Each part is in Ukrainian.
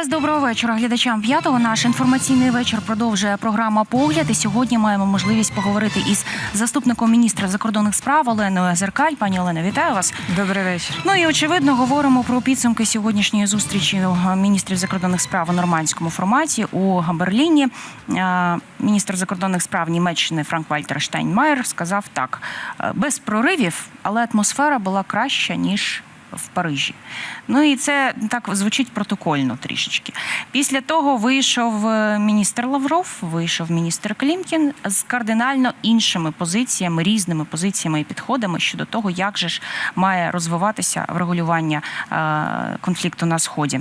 раз доброго вечора глядачам п'ятого. Наш інформаційний вечір продовжує програма Погляд. І сьогодні маємо можливість поговорити із заступником міністра закордонних справ Оленою Зеркаль. Пані Олено, вітаю вас. Добрий вечір. Ну і очевидно говоримо про підсумки сьогоднішньої зустрічі міністрів закордонних справ у нормандському форматі у Берліні. Е, Міністр закордонних справ Німеччини Франк Вальтер Штайнмаєр сказав так: е, без проривів, але атмосфера була краща ніж. В Парижі, ну і це так звучить протокольно трішечки. Після того вийшов е, міністр Лавров, вийшов міністр Клімкін з кардинально іншими позиціями, різними позиціями і підходами щодо того, як же ж має розвиватися врегулювання е, конфлікту на сході.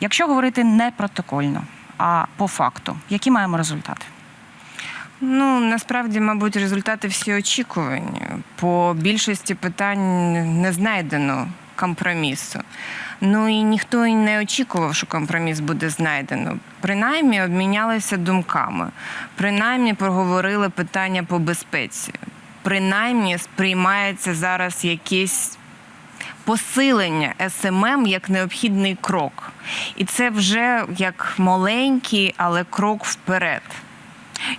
Якщо говорити не протокольно, а по факту, які маємо результати? Ну насправді, мабуть, результати всі очікувані. По більшості питань не знайдено компромісу. Ну і ніхто не очікував, що компроміс буде знайдено. Принаймні обмінялися думками, принаймні проговорили питання по безпеці. Принаймні сприймається зараз якесь посилення СММ як необхідний крок. І це вже як маленький, але крок вперед.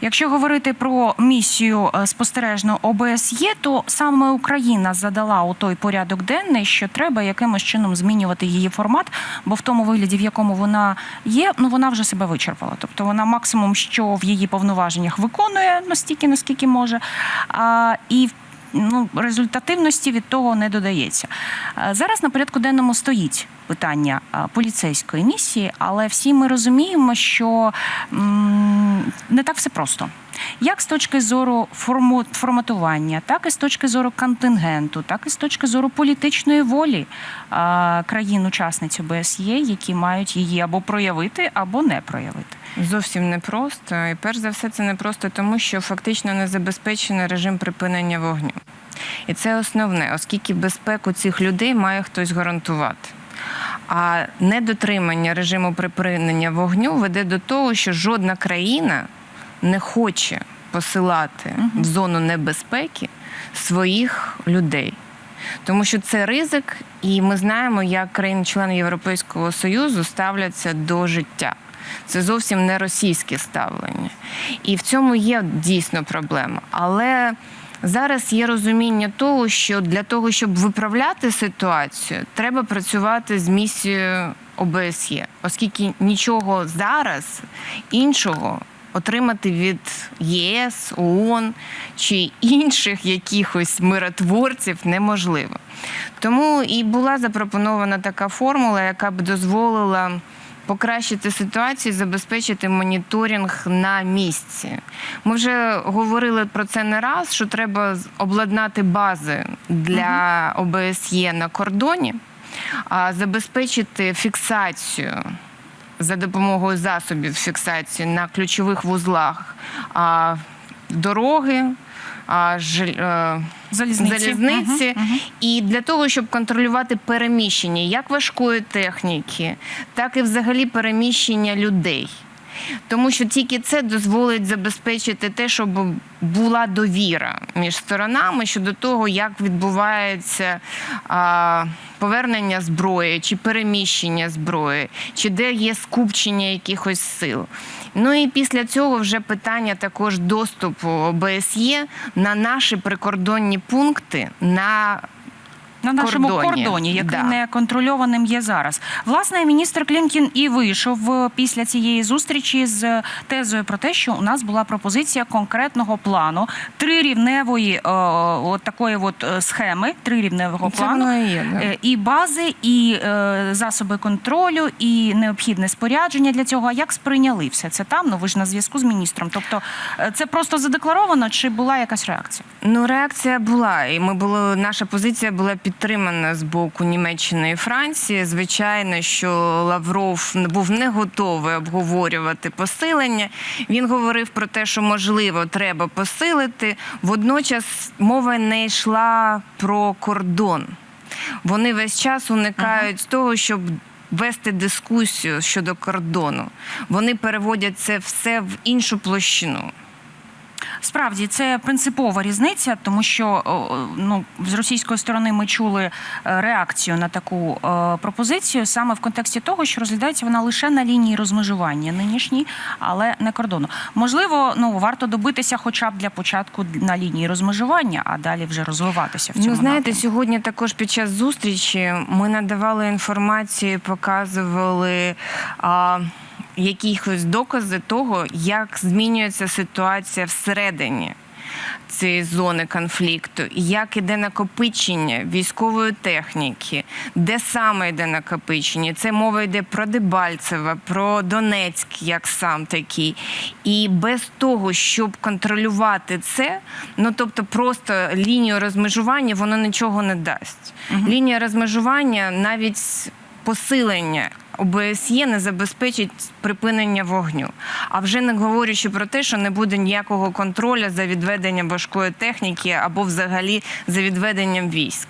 Якщо говорити про місію е, спостережного ОБСЄ, то саме Україна задала у той порядок денний, що треба якимось чином змінювати її формат, бо в тому вигляді, в якому вона є, ну вона вже себе вичерпала. Тобто вона максимум, що в її повноваженнях виконує настільки, наскільки може. А, і Ну, результативності від того не додається. Е, Зараз на порядку денному стоїть питання поліцейської місії, але всі ми розуміємо, що не так все просто. Як з точки зору форматування, так і з точки зору контингенту, так і з точки зору політичної волі країн-учасниць ОБСЄ, які мають її або проявити, або не проявити. Зовсім непросто. І перш за все, це не просто тому, що фактично не забезпечений режим припинення вогню. І це основне, оскільки безпеку цих людей має хтось гарантувати. А недотримання режиму припинення вогню веде до того, що жодна країна не хоче посилати в зону небезпеки своїх людей. Тому що це ризик, і ми знаємо, як країни-члени Європейського Союзу ставляться до життя. Це зовсім не російське ставлення. І в цьому є дійсно проблема. Але зараз є розуміння того, що для того, щоб виправляти ситуацію, треба працювати з місією ОБСЄ, оскільки нічого зараз іншого. Отримати від ЄС, ООН чи інших якихось миротворців неможливо. Тому і була запропонована така формула, яка б дозволила покращити ситуацію, забезпечити моніторинг на місці. Ми вже говорили про це не раз, що треба обладнати бази для ОБСЄ на кордоні, забезпечити фіксацію за допомогою засобів фіксації на ключових вузлах а, дороги. Жел- е, Залізниці. залізниці. Мгм, мгм. І для того, щоб контролювати переміщення як важкої техніки, так і взагалі переміщення людей. Тому що тільки це дозволить забезпечити те, щоб була довіра між сторонами щодо того, як відбувається а, повернення зброї чи переміщення зброї, чи де є скупчення якихось сил. Ну і після цього вже питання також доступу ОБСЄ на наші прикордонні пункти на На нашому кордоні. кордоні, який Да. не контрольованим є зараз. Власне, міністр Клімкін і вийшов е, після цієї зустрічі з тезою про те, що у нас була пропозиція конкретного плану трирівневої е, от такої от е, схеми, трирівневого Це плану. і є, да. І бази, і е, засоби контролю, і необхідне спорядження для цього. А як сприйняли все це там? Ну ви ж на зв'язку з міністром. Тобто це просто задекларовано, чи була якась реакція? Ну, реакція була, і ми було наша позиція була підтримана з боку Німеччини і Франції. Звичайно, що Лавров був не готовий обговорювати посилення. Він говорив про те, що можливо треба посилити. Водночас мова не йшла про кордон. Вони весь час уникають того, щоб вести дискусію щодо кордону. Вони переводять це все в іншу площину. Справді це принципова різниця, тому що ну з російської сторони ми чули е, реакцію на таку е, пропозицію саме в контексті того, що розглядається вона лише на лінії розмежування нинішній, але не кордону. Можливо, ну варто добитися, хоча б для початку на лінії розмежування, а далі вже розвиватися в цьому. Ну, знаєте, напрямку. сьогодні також під час зустрічі ми надавали інформацію, показували а, якісь докази того, як змінюється ситуація всередині. Цієї зони конфлікту, як іде накопичення військової техніки, де саме йде накопичення. Це мова йде про Дебальцева, про Донецьк, як сам такий. І без того, щоб контролювати це, ну тобто просто лінію розмежування, воно нічого не дасть. Лінія розмежування навіть посилення. ОБСЄ не забезпечить припинення вогню. А вже не говорячи про те, що не буде ніякого контролю за відведенням важкої техніки або взагалі за відведенням військ.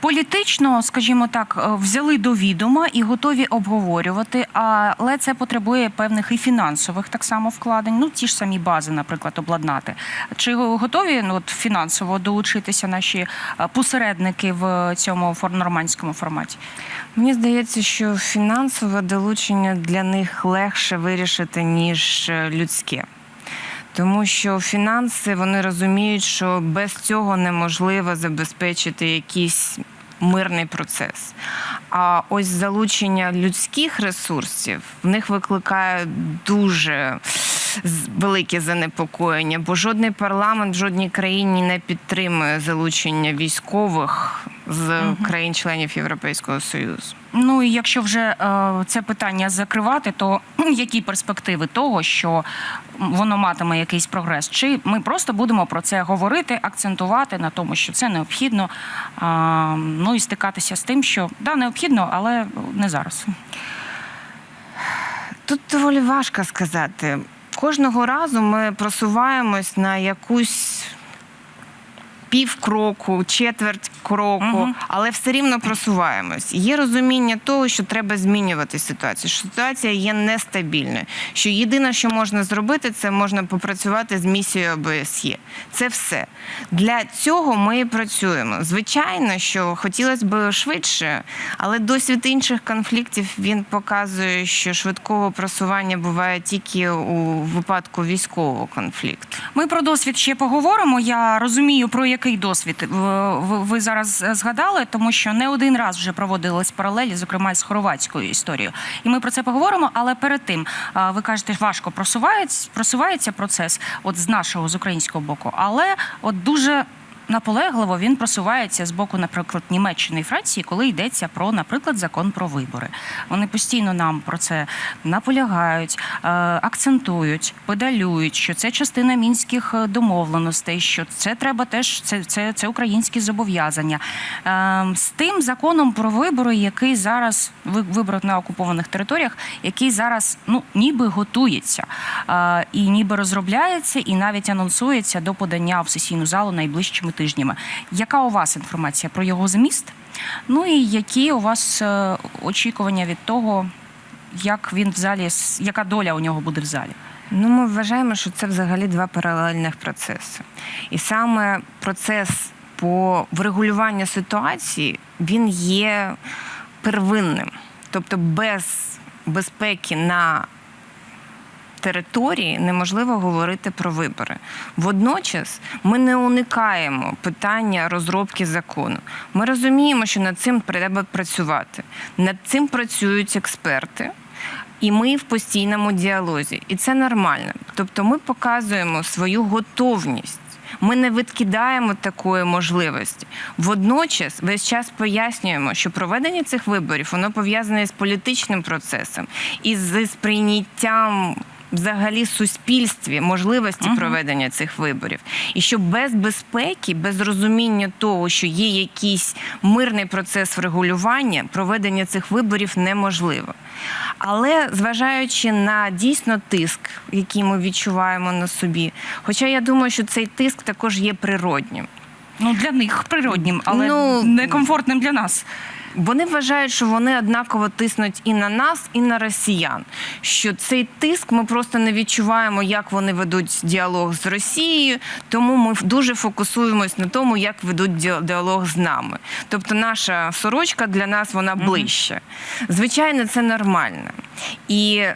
Політично, скажімо так, е, взяли до відома і готові обговорювати, але це потребує певних і фінансових так само вкладень. Ну ті ж самі бази, наприклад, обладнати. Чи готові ну, от, фінансово долучитися наші е, посередники в цьому нормандському форматі? Мені здається, що фінансове долучення для них легше вирішити, ніж е, людське. Тому що фінанси вони розуміють, що без цього неможливо забезпечити якийсь мирний процес. А ось залучення людських ресурсів в них викликає дуже велике занепокоєння, бо жодний парламент в жодній країні не підтримує залучення військових з країн-членів Європейського Союзу. Ну і якщо вже е, це питання закривати, то які перспективи того, що воно матиме якийсь прогрес? Чи ми просто будемо про це говорити, акцентувати на тому, що це необхідно, а, ну і стикатися з тим, що да, необхідно, але не зараз. Тут доволі важко сказати. Кожного разу ми просуваємось на якусь півкроку, четверть кроку, Мгм. але все рівно просуваємось. Є розуміння того, що треба змінювати ситуацію. що Ситуація є нестабільною. Що єдине, що можна зробити, це можна попрацювати з місією ОБСЄ. Це все. Для цього ми і працюємо. Звичайно, що хотілося б швидше, але досвід інших конфліктів він показує, що швидкого просування буває тільки у випадку військового конфлікту. Ми про досвід ще поговоримо. Я розумію, про який досвід е, ви зараз згадали, тому що не один раз вже проводились паралелі, зокрема з хорватською історією. І ми про це поговоримо. Але перед тим ви кажете, важко просувається, просувається процес, от з нашого з українського боку, але от дуже. Наполегливо він просувається з боку, наприклад, Німеччини і Франції, коли йдеться про, наприклад, закон про вибори. Вони постійно нам про це наполягають, е, акцентують, педалюють, що це частина мінських е, домовленостей, що це треба теж це, це, це українські зобов'язання. Е, З тим законом про вибори, який зараз ви- вибори на окупованих територіях, який зараз ну ніби готується і ніби розробляється, і навіть анонсується до подання в сесійну залу найближчими тижнями. Яка у вас інформація про його зміст? Ну і які у вас е, очікування від того, як він в залі, яка доля у нього буде в залі? Ну, ми вважаємо, що це взагалі два паралельних процеси. І саме процес по врегулюванню ситуації він є первинним. Тобто без безпеки на території неможливо говорити про вибори. Водночас ми не уникаємо питання розробки закону. Ми розуміємо, що над цим треба працювати. Над цим працюють експерти. І ми в постійному діалозі, і це нормально. Тобто, ми показуємо свою готовність. Ми не відкидаємо такої можливості. Водночас весь час пояснюємо, що проведення цих виборів воно пов'язане з політичним процесом і з сприйняттям. Взагалі суспільстві можливості Мгм. проведення цих виборів, і що без безпеки, без розуміння того, що є якийсь мирний процес врегулювання, проведення цих виборів неможливо. Але зважаючи на дійсно тиск, який ми відчуваємо на собі, хоча я думаю, що цей тиск також є природнім. Ну для них природнім, але Ну, некомфортним для нас. Вони вважають, що вони однаково тиснуть і на нас, і на росіян. Що цей тиск ми просто не відчуваємо, як вони ведуть діалог з Росією, тому ми дуже фокусуємось на тому, як ведуть діалог з нами. Тобто, наша сорочка для нас вона ближче. Звичайно, це нормально. І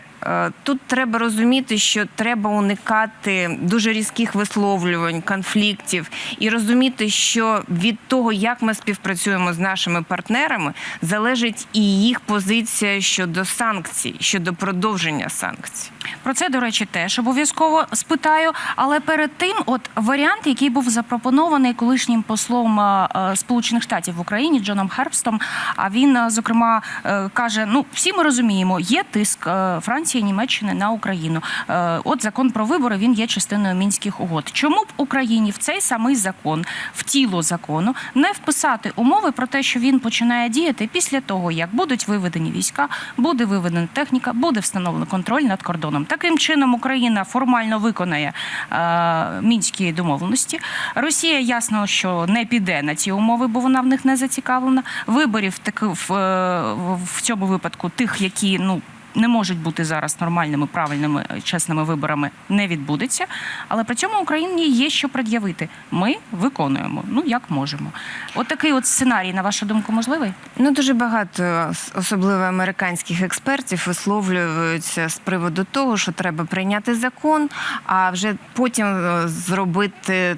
тут треба розуміти, що треба уникати дуже різких висловлювань, конфліктів, і розуміти, що від того, як ми співпрацюємо з нашими партнерами, залежить і їх позиція щодо санкцій, щодо продовження санкцій. Про це, до речі, теж обов'язково спитаю. Але перед тим, от варіант, який був запропонований колишнім послом е, е, Сполучених Штатів в Україні Джоном Хербстом. А він, е, зокрема, е, каже: ну всі ми розуміємо, є тиск е, Франції, Німеччини на Україну. Е, От закон про вибори він є частиною мінських угод. Чому б Україні в цей самий закон, в тіло закону, не вписати умови про те, що він починає діяти після того, як будуть виведені війська, буде виведена техніка, буде встановлено контроль над кордоном. Таким чином Україна формально виконає е, мінські домовленості. Росія ясно, що не піде на ці умови, бо вона в них не зацікавлена. Виборів таки в, е, в цьому випадку тих, які ну. Не можуть бути зараз нормальними, правильними, е, чесними виборами, не відбудеться. Але при цьому Україні є що пред'явити. Ми виконуємо, ну як можемо. От такий от сценарій, на вашу думку, можливий? Ну дуже багато, особливо американських експертів, висловлюються з приводу того, що треба прийняти закон, а вже потім е, зробити.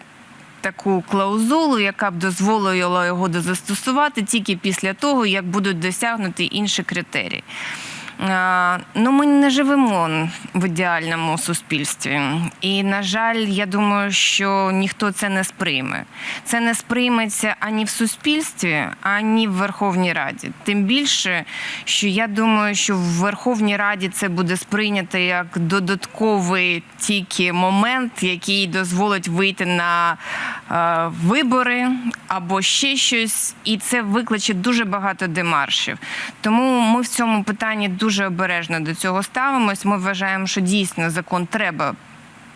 Таку клаузулу, яка б дозволила його застосувати тільки після того, як будуть досягнуті інші критерії. Ну, ми не живемо в ідеальному суспільстві. І, на жаль, я думаю, що ніхто це не сприйме. Це не сприйметься ані в суспільстві, ані в Верховній Раді. Тим більше, що я думаю, що в Верховній Раді це буде сприйнято як додатковий тільки момент, який дозволить вийти на вибори або ще щось, і це викличе дуже багато демаршів. Тому ми в цьому питанні дуже обережно до цього ставимось. Ми вважаємо, що дійсно закон треба.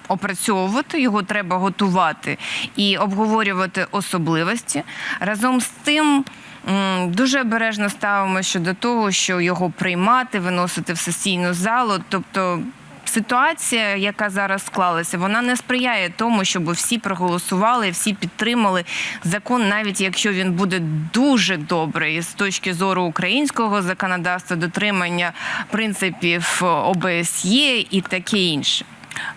Опрацьовувати його треба готувати і обговорювати особливості. Разом з тим дуже обережно ставимося щодо того, що його приймати, виносити в сесійну залу. Тобто ситуація, яка зараз склалася, вона не сприяє тому, щоб всі проголосували, всі підтримали закон, навіть якщо він буде дуже добрий з точки зору українського законодавства, дотримання принципів ОБСЄ і таке інше.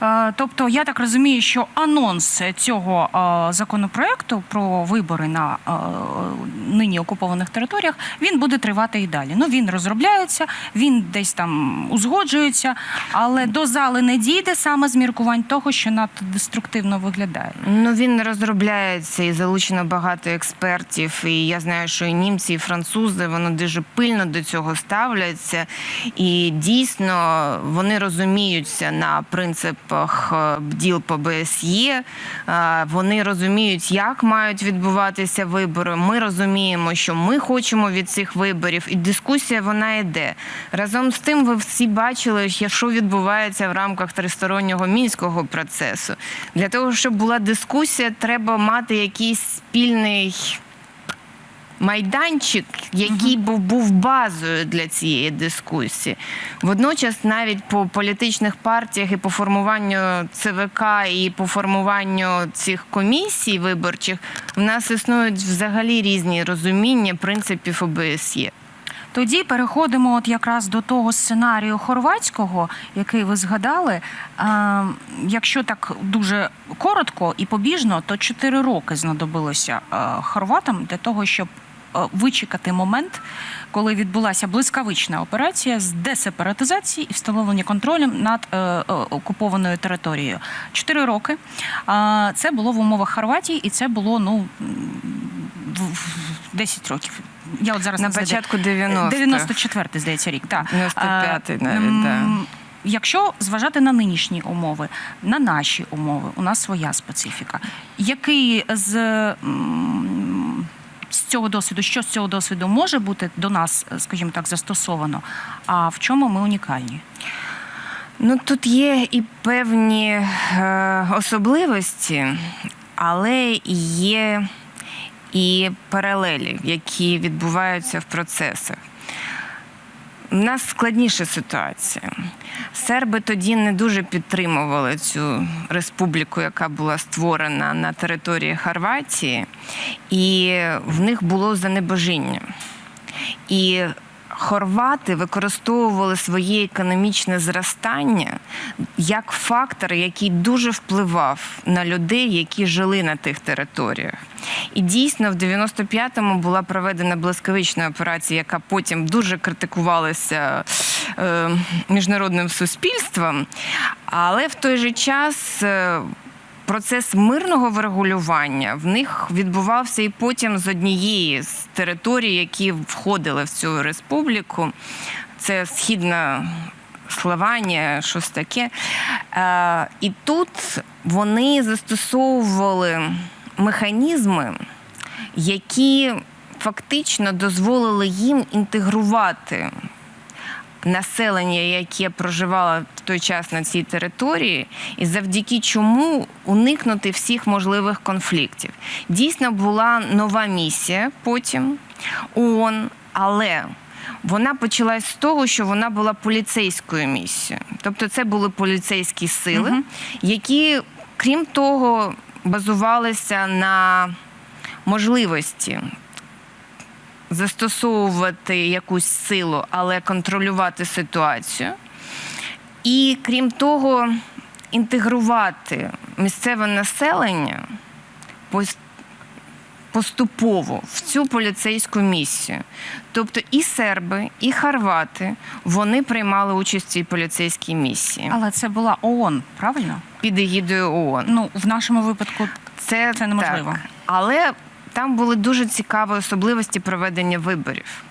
Е, Тобто, я так розумію, що анонс цього е, законопроекту про вибори на е, нині окупованих територіях він буде тривати і далі. Ну він розробляється, він десь там узгоджується, але до зали не дійде саме з міркувань того, що надто деструктивно виглядає. Ну він розробляється і залучено багато експертів. І я знаю, що і німці, і французи вони дуже пильно до цього ставляться. І дійсно вони розуміються на принципах е, бділ по БСЄ. Е, Вони розуміють, як мають відбуватися вибори. Ми розуміємо, що ми хочемо від цих виборів, і дискусія вона йде. Разом з тим, ви всі бачили, що відбувається в рамках тристороннього мінського процесу. Для того, щоб була дискусія, треба мати якийсь спільний. Майданчик, який був, був базою для цієї дискусії, водночас навіть по політичних партіях і по формуванню ЦВК і по формуванню цих комісій виборчих в нас існують взагалі різні розуміння принципів ОБСЄ. Тоді переходимо от якраз до того сценарію хорватського, який ви згадали. Е, якщо так дуже коротко і побіжно, то 4 роки знадобилося е, хорватам для того, щоб вичекати момент, коли відбулася блискавична операція з десепаратизації і встановлення контролю над е, е, окупованою територією. Чотири роки. Е, це було в умовах Хорватії, і це було ну м, в- в 10 років. Я от зараз На початку 90-х. 94-й, здається, рік. Так. 95-й Е, навіть, да. Якщо зважати на нинішні умови, на наші умови, у нас своя специфіка. Який з, з цього досвіду, що з цього досвіду може бути до нас, скажімо так, застосовано, а в чому ми унікальні? Ну тут є і певні е, особливості, але є і паралелі, які відбуваються в процесах. У нас складніша ситуація. Серби тоді не дуже підтримували цю республіку, яка була створена на території Хорватії, і в них було занебожіння. І хорвати використовували своє економічне зростання як фактор, який дуже впливав на людей, які жили на тих територіях. І дійсно в 95-му була проведена блискавична операція, яка потім дуже критикувалася е, міжнародним суспільством. Але в той же час. Процес мирного врегулювання в них відбувався і потім з однієї з територій, які входили в цю республіку. Це східна Слованія, щось таке. Е, І тут вони застосовували механізми, які фактично дозволили їм інтегрувати населення, яке проживало в той час на цій території, і завдяки чому уникнути всіх можливих конфліктів. Дійсно була нова місія потім ООН, але вона почалась з того, що вона була поліцейською місією. Тобто це були поліцейські сили, які, крім того, базувалися на можливості застосовувати якусь силу, але контролювати ситуацію. І крім того, інтегрувати місцеве населення пос- поступово в цю поліцейську місію. Тобто і серби, і хорвати вони приймали участь в цій поліцейській місії Але це була ООН, правильно? під егідою ООН. Ну, в нашому випадку Це, Це неможливо. Так. Але там були дуже цікаві особливості проведення виборів.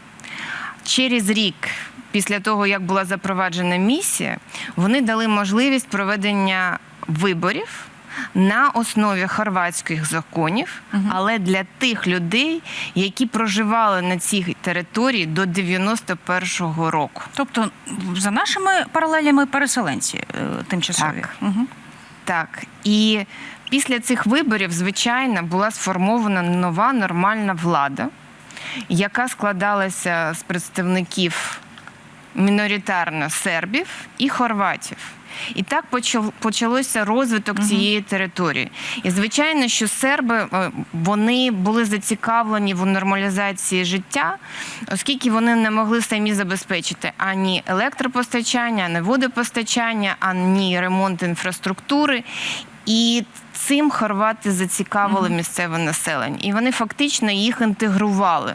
Через рік, після того, як була запроваджена місія, вони дали можливість проведення виборів. На основі хорватських законів, але для тих людей, які проживали на цій території до 91-го року. Тобто, за нашими паралелями переселенці е, тимчасові. Так. Угу. Так, і після цих виборів, звичайно, була сформована нова нормальна влада, яка складалася з представників міноритарно сербів і хорватів. І так почалося розвиток цієї території. І звичайно, що серби е, вони були зацікавлені в нормалізації життя, оскільки вони не могли самі забезпечити ані електропостачання, ані водопостачання, ані ремонт інфраструктури. І цим хорвати зацікавили місцеве населення. І вони фактично їх інтегрували.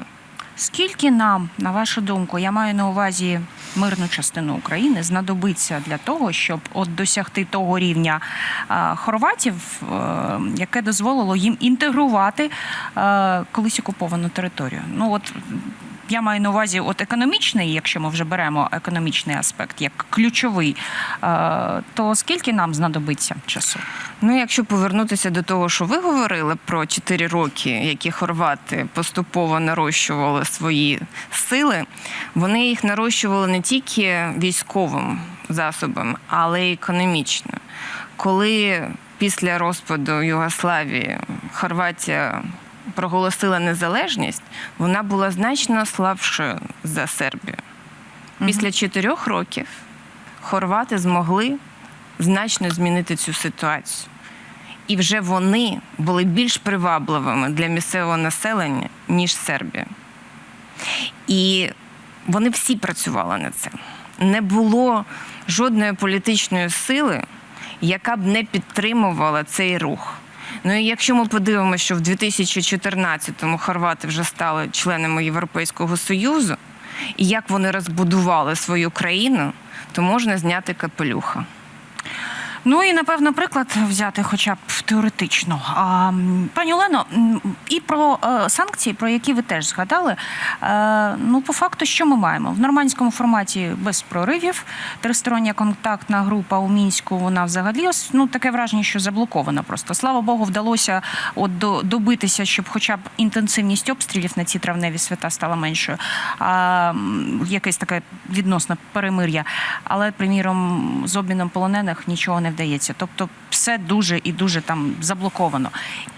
Скільки нам, на вашу думку, я маю на увазі мирну частину України, знадобиться для того, щоб от досягти того рівня е, хорватів, е, яке дозволило їм інтегрувати е, колись окуповану територію? Ну от я маю на увазі от економічний, якщо ми вже беремо економічний аспект як ключовий, е, то скільки нам знадобиться часу? Ну, якщо повернутися до того, що ви говорили про 4 роки, які хорвати поступово нарощували свої сили, вони їх нарощували не тільки військовим засобом, але й економічно. Коли після розпаду Югославії Хорватія проголосила незалежність, вона була значно слабшою за Сербію. Після чотирьох років хорвати змогли значно змінити цю ситуацію. І вже вони були більш привабливими для місцевого населення, ніж Сербія. І вони всі працювали над цим. Не було жодної політичної сили, яка б не підтримувала цей рух. Ну і якщо ми подивимося, що в 2014-му хорвати вже стали членами Європейського Союзу, і як вони розбудували свою країну, то можна зняти капелюха. Ну і напевно приклад взяти, хоча б теоретично. А, пані Олено, і про е, санкції, про які ви теж згадали. Е, ну, по факту, що ми маємо в нормандському форматі без проривів. Тристороння контактна група у мінську. Вона взагалі ну таке враження, що заблокована. Просто слава Богу, вдалося от до, добитися, щоб, хоча б інтенсивність обстрілів на ці травневі свята стала меншою. А, якесь таке відносне перемир'я. Але, приміром, з обміном полонених нічого не вдається. Тобто, все дуже і дуже там заблоковано.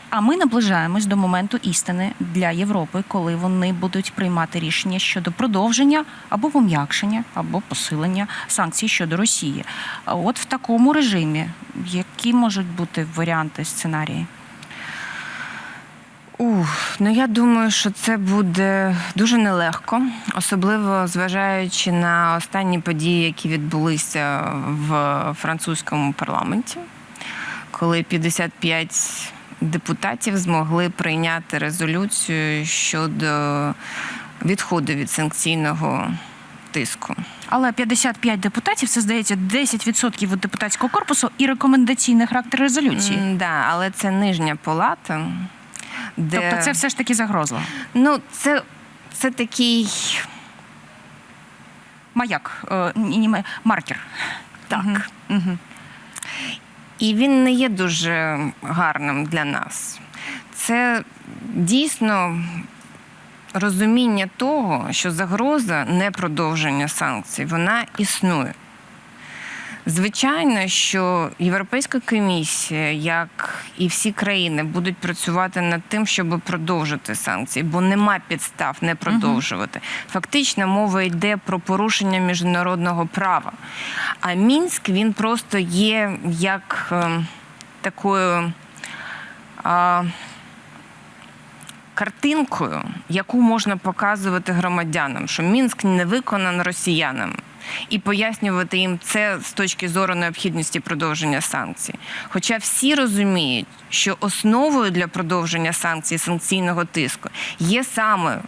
А ми наближаємось до моменту істини для Європи, коли вони будуть приймати рішення щодо продовження або пом'якшення, або посилення санкцій щодо Росії. От в такому режимі, які можуть бути варіанти сценарії? Ух, ну я думаю, що це буде дуже нелегко, особливо зважаючи на останні події, які відбулися в французькому парламенті, коли 55 депутатів змогли прийняти резолюцію щодо відходу від санкційного тиску. Але 55 депутатів це здається 10% від депутатського корпусу і рекомендаційний характер резолюції. М, Да, але це нижня палата. Де... Тобто, це все ж таки загрозливо. Ну, це, це такий Маяк, е, ні, ні, маркер. так. Мгм. Мгм. І він не є дуже гарним для нас. Це дійсно розуміння того, що загроза не продовження санкцій, вона існує. Звичайно, що Європейська комісія, як і всі країни, будуть працювати над тим, щоб продовжити санкції, бо нема підстав не продовжувати. Фактично, мова йде про порушення міжнародного права. А Мінськ він просто є як е, такою. Картинкою, яку можна показувати громадянам, що Мінськ не виконан росіянами, і пояснювати їм це з точки зору необхідності продовження санкцій. Хоча всі розуміють, що основою для продовження санкцій санкційного тиску є саме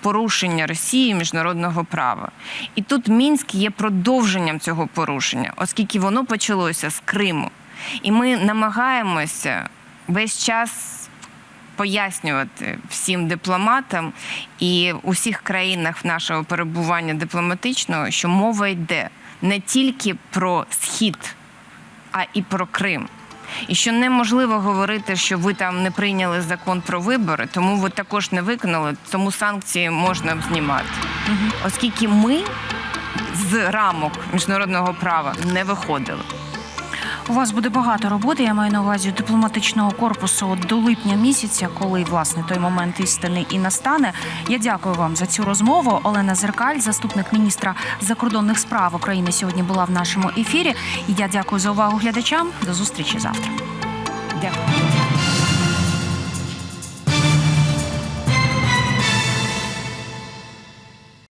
порушення Росії міжнародного права. І тут Мінськ є продовженням цього порушення, оскільки воно почалося з Криму. І ми намагаємося весь час пояснювати всім дипломатам і у всіх країнах нашого перебування дипломатичного, що мова йде не тільки про схід, а і про Крим. І що неможливо говорити, що ви там не прийняли закон про вибори, тому ви також не виконали, тому санкції можна б знімати. Оскільки ми з рамок міжнародного права не виходили. У вас буде багато роботи. Я маю на увазі дипломатичного корпусу до липня місяця, коли власне той момент істини і настане. Я дякую вам за цю розмову. Олена Зеркаль, заступник міністра закордонних справ України, сьогодні була в нашому ефірі. І я дякую за увагу глядачам. До зустрічі завтра. Дякую.